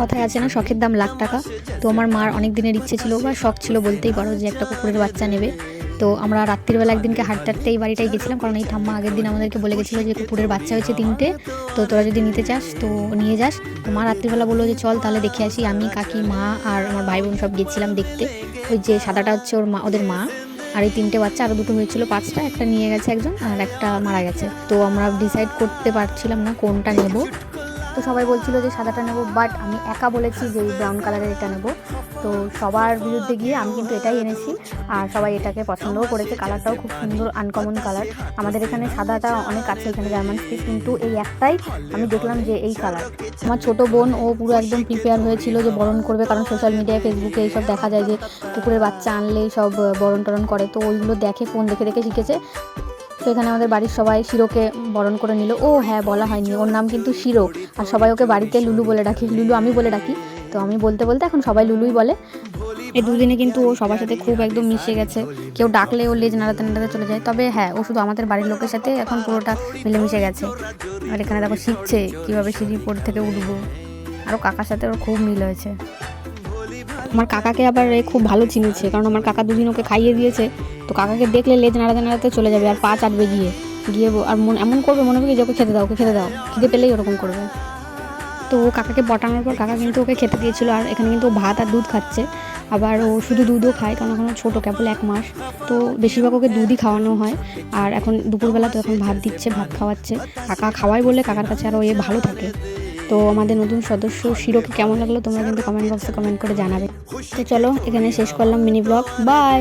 কথায় আছে না, শখের দাম লাখ টাকা। তো আমার মার অনেক দিনের ইচ্ছে ছিল, বা শখ ছিল বলতেই পারো যে একটা কুকুরের বাচ্চা নেবে। তো আমরা রাত্রিবেলা একদিনকে হাঁটতে হাঁটতে এই বাড়িটাই গেছিলাম, কারণ এই ঠাম্মা আগের দিন আমাদেরকে বলে গেছিল যে কুকুরের বাচ্চা হয়েছে তিনটে। তো তোরা যদি নিতে চাস, তো নিয়ে যাস। তো মা রাত্রিবেলা বলল যে চল তাহলে দেখে আসি। আমি, কাকি, মা আর আমার ভাই বোন সব গেছিলাম দেখতে। ওই যে সাদাটা হচ্ছে ওর মা, ওদের মা। আর এই তিনটে বাচ্চা আরও দুটো হয়েছিল পাঁচটা, একটা নিয়ে গেছে একজন আর একটা মারা গেছে। তো আমরা ডিসাইড করতে পারছিলাম না কোনটা নেব। তো সবাই বলছিল যে সাদাটা নেব বাট আমি একা বলেছি যে এই ব্রাউন কালারের এটা নেব। তো সবার বিরুদ্ধে গিয়ে আমি কিন্তু এটাই এনেছি, আর সবাই এটাকে পছন্দও করেছে কালারটাও খুব সুন্দর আনকমন কালার আমাদের এখানে সাদাটা অনেক আছে এখানে জার্মান স্পিক কিন্তু এই একটাই আমি দেখলাম যে এই কালার আমার ছোট বোন, ও পুরো একদম প্রিপেয়ার হয়েছিল যে বরণ করবে, কারণ সোশ্যাল মিডিয়ায় ফেসবুকে এইসব দেখা যায় যে কুকুরের বাচ্চা আনলেই সব বরণ টরণ করে, তো ওইগুলো দেখে ফোন দেখে দেখে শিখেছে। তো এখানে আমাদের বাড়ির সবাই শিরোকে বরণ করে নিল। ও হ্যাঁ বলা হয়নি। ওর নাম কিন্তু শিরো। আর সবাই ওকে বাড়িতে লুলু বলে ডাকি। লুলু, আমি বলে ডাকি। তো আমি বলতে বলতে এখন সবাই লুলুই বলে। এই দুদিনে কিন্তু ও সবার সাথে খুব একদম মিশে গেছে। কেউ ডাকলে ও লেজ নাড়াতে নাড়াতে চলে যায়। তবে হ্যাঁ ও শুধু আমাদের বাড়ির লোকের সাথে এখন পুরোটা মিলেমিশে গেছে। আর এখানে দেখো শিখছে কীভাবে সিঁড়ি পড়ে থেকে উঠবো। আরও কাকার সাথে ওর খুব মিল হয়েছে। আমার কাকাকে আবার এ খুব ভালো চিনেছে, কারণ আমার কাকা দুদিন ওকে খাইয়ে দিয়েছে। তো কাকাকে দেখলে লেজ নাড়াতে নাড়াতে চলে যাবে আর পা চাটবে গিয়ে গিয়ে আর মন এমন করবে মনে হবে কি যে ওকে খেতে দাও, ওকে খেতে দাও। খিদে পেলেই ওরকম করবে। তো ও কাকাকে বটানোর পর কাকা কিন্তু ওকে খেতে দিয়েছিল, আর এখানে কিন্তু ভাত আর দুধ খাচ্ছে। আবার ও শুধু দুধও খায়, কারণ এখন ছোটো, কেবল এক মাস। তো বেশিরভাগ ওকে দুধই খাওয়ানো হয়। আর এখন দুপুরবেলা তো এখন ভাত দিচ্ছে, ভাত খাওয়াচ্ছে। কাকা খাওয়াই বলে কাকার কাছে আরও এ ভালো থাকে। তো আমাদের নতুন সদস্য শিরোকে কেমন লাগল তোমরা কিন্তু কমেন্ট বক্সে কমেন্ট করে জানাবে। তো চলো এখানে শেষ করলাম মিনি ব্লগ বাই